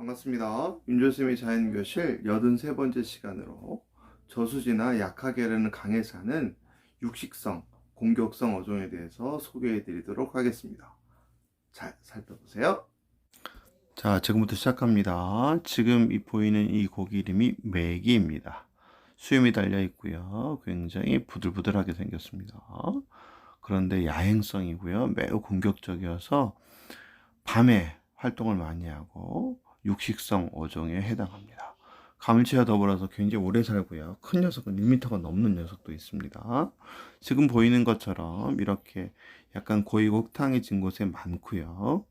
반갑습니다. 윤조쌤의 자연교실 83번째 시간으로 저수지나 약하게 흐르는 강에 사는 육식성, 공격성 어종에 대해서 소개해 드리도록 하겠습니다. 잘 살펴보세요. 자, 지금부터 시작합니다. 지금 이 보이는 이 고기 이름이 메기입니다. 수염이 달려 있고요. 굉장히 부들부들하게 생겼습니다. 그런데 야행성이고요. 매우 공격적이어서 밤에 활동을 많이 하고 육식성 어종에 해당합니다. 가물치와 더불어서 굉장히 오래 살고요. 큰 녀석은 1m가 넘는 녀석도 있습니다. 지금 보이는 것처럼 이렇게 약간 고이고 흙탕해진 곳에 많고요.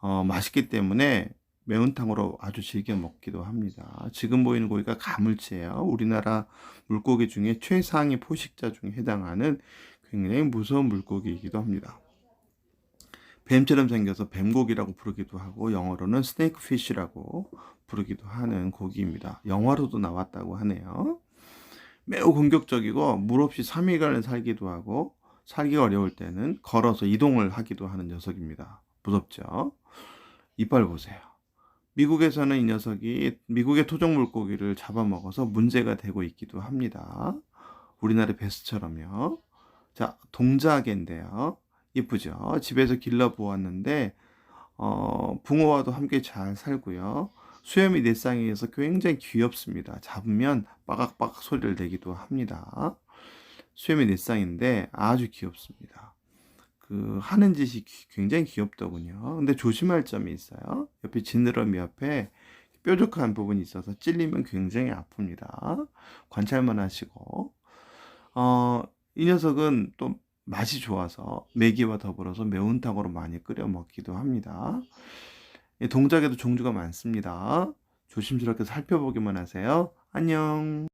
어, 맛있기 때문에 매운탕으로 아주 즐겨 먹기도 합니다. 지금 보이는 고기가 가물치예요. 우리나라 물고기 중에 최상위 포식자 중에 해당하는 굉장히 무서운 물고기이기도 합니다. 뱀처럼 생겨서 뱀고기라고 부르기도 하고 영어로는 스네이크 피쉬라고 부르기도 하는 고기입니다. 영화로도 나왔다고 하네요. 매우 공격적이고 물 없이 3일간을 살기도 하고 살기 어려울 때는 걸어서 이동을 하기도 하는 녀석입니다. 무섭죠? 이빨 보세요. 미국에서는 이 녀석이 미국의 토종 물고기를 잡아먹어서 문제가 되고 있기도 합니다. 우리나라 베스처럼요. 자, 동자개인데요. 이쁘죠? 집에서 길러 보았는데, 어, 붕어와도 함께 잘 살고요. 수염이 내 쌍이어서 굉장히 귀엽습니다. 잡으면 빠각빠각 소리를 내기도 합니다. 수염이 내 쌍인데 아주 귀엽습니다. 그, 하는 짓이 귀- 굉장히 귀엽더군요. 근데 조심할 점이 있어요. 옆에 지느러미 옆에 뾰족한 부분이 있어서 찔리면 굉장히 아픕니다. 관찰만 하시고, 어, 이 녀석은 또 맛이 좋아서 매기와 더불어서 매운탕으로 많이 끓여 먹기도 합니다. 이 동작에도 종류가 많습니다. 조심스럽게 살펴보기만 하세요. 안녕.